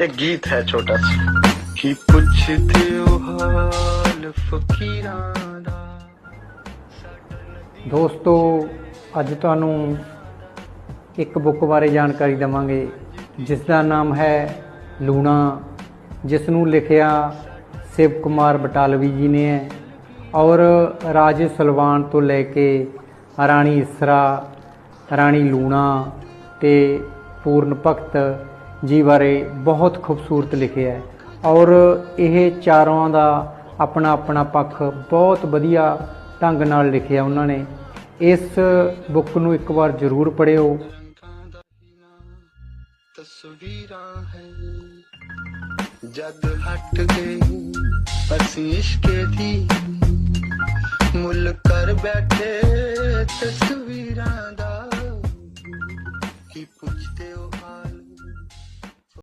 एक गीत है छोटा सा कि ਪੁੱਛਦੇ ਹੋ ਹਾਲ ਫਕੀਰਾਂ ਦਾ ਦੋਸਤੋ ਅੱਜ ਤੁਹਾਨੂੰ ਇੱਕ ਬੁੱਕ ਬਾਰੇ ਜਾਣਕਾਰੀ ਦਵਾਂਗੇ ਜਿਸ ਦਾ ਨਾਮ ਹੈ ਲੂਣਾ ਜਿਸ ਨੂੰ ਲਿਖਿਆ ਸ਼ਿਵ ਕੁਮਾਰ ਬਟਾਲਵੀ ਜੀ ਨੇ ਹੈ ਔਰ ਰਾਜੇ ਸਲਵਾਨ ਤੋਂ ਲੈ ਕੇ ਰਾਣੀ ਇਸਰਾ ਰਾਣੀ ਲੂਣਾ ਤੇ ਪੂਰਨ ਭਗਤ ਜੀ ਬਾਰੇ ਬਹੁਤ ਖੂਬਸੂਰਤ ਲਿਖਿਆ ਹੈ ਔਰ ਇਹ ਚਾਰਾਂ ਦਾ ਆਪਣਾ ਆਪਣਾ ਪੱਖ ਬਹੁਤ ਵਧੀਆ ਢੰਗ ਨਾਲ ਲਿਖਿਆ ਉਹਨਾਂ ਨੇ। ਇਸ ਬੁੱਕ ਨੂੰ ਇੱਕ ਵਾਰ ਜ਼ਰੂਰ ਪੜਿਓ ਤਸਵੀਰਾਂ ਹੈ। ਜਦ ਹਟ ਗਏ ਅਸੀਂ ਇਸ਼ਕੇ ਦੀ। ਮੁੱਲ ਕਰ ਬੈਠੇ ਤਸਵੀਰਾਂ ਦਾ। ਕੀ ਪੁੱਛਦੇ